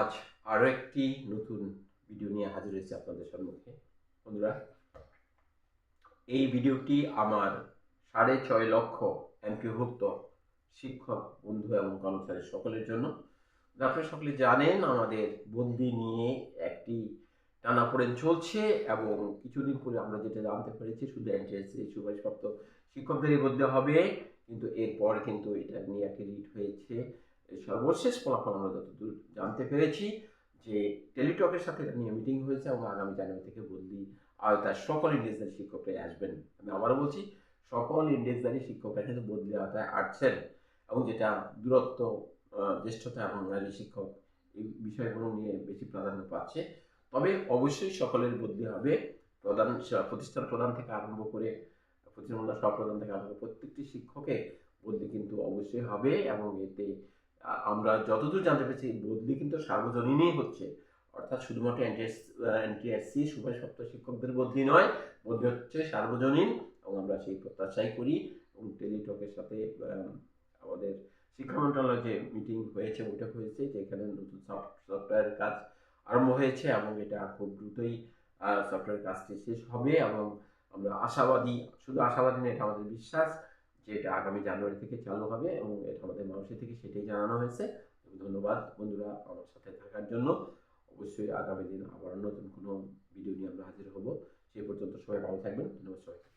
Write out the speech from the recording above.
আজ আরও একটি নতুন ভিডিও নিয়ে হাজির হয়েছে আপনাদের সম্মুখে। বন্ধুরা, এই ভিডিওটি আমার সাড়ে ছয় লক্ষ এমপিভুক্ত শিক্ষক, বন্ধু এবং কর্মচারী সকলের জন্য। আপনারা সকলে জানেন, আমাদের বন্দি নিয়ে একটি টানা টানাপোড়েন চলছে এবং কিছুদিন পরে আমরা যেটা জানতে পেরেছি, শুধু এনটিএসসি সুপারিশপ্রাপ্ত শিক্ষকদেরই বদলে হবে। কিন্তু এরপর কিন্তু এটা নিয়ে একটি রিট হয়েছে। সর্বশেষ ফলাফল আমরা যতদূর জানতে পেরেছি যে টেলিটকের সাথে নিয়ে মিটিং হয়েছে এবং আগামী জানুয়ারি থেকে বদলি আওতায় সকল ইন্ডিয়াসদারি শিক্ষকরাই আসবেন। আমি আবারও বলছি, সকল ইন্ডিয়াসদারি শিক্ষকরা কিন্তু বদলি আওতায় আসছেন এবং যেটা দূরত্ব জ্যেষ্ঠতা এবং নারী শিক্ষক এই বিষয়গুলো নিয়ে বেশি প্রাধান্য পাচ্ছে। তবে অবশ্যই সকলের বদলি হবে। প্রধান প্রতিষ্ঠান প্রধান থেকে আরম্ভ করে প্রতিষ্ঠান সহপ্রধান থেকে আরম্ভ করে প্রত্যেকটি শিক্ষকের বদলি কিন্তু অবশ্যই হবে এবং এতে আমরা যতদূর জানতে পেরেছি, বদলি কিন্তু সার্বজনীনই হচ্ছে। অর্থাৎ শুধুমাত্র এনটিএস এনটিএসসি সুপারিশপ্রাপ্ত শিক্ষকদের বদলি নয়, বদলি হচ্ছে সার্বজনীন এবং আমরা সেই প্রত্যাশাই করি এবং টেলিটকের সাথে আমাদের শিক্ষা মন্ত্রণালয়ে যে মিটিং হয়েছে, বৈঠক হয়েছে যেখানে নতুন সফটওয়্যার কাজ আরম্ভ হয়েছে এবং এটা খুব দ্রুতই সফটওয়্যার কাজটি শেষ হবে এবং আমরা আশাবাদী, শুধু আশাবাদী না এটা আমাদের বিশ্বাস যে এটা আগামী জানুয়ারি থেকে চালু হবে এবং এটা আমাদের মানুষের থেকে সেটাই জানানো হয়েছে। ধন্যবাদ বন্ধুরা আমার সাথে থাকার জন্য। অবশ্যই আগামী দিন আবার নতুন কোনো ভিডিও নিয়ে আমরা হাজির হব। সেই পর্যন্ত সবাই ভালো থাকবেন। ধন্যবাদ সবাইকে।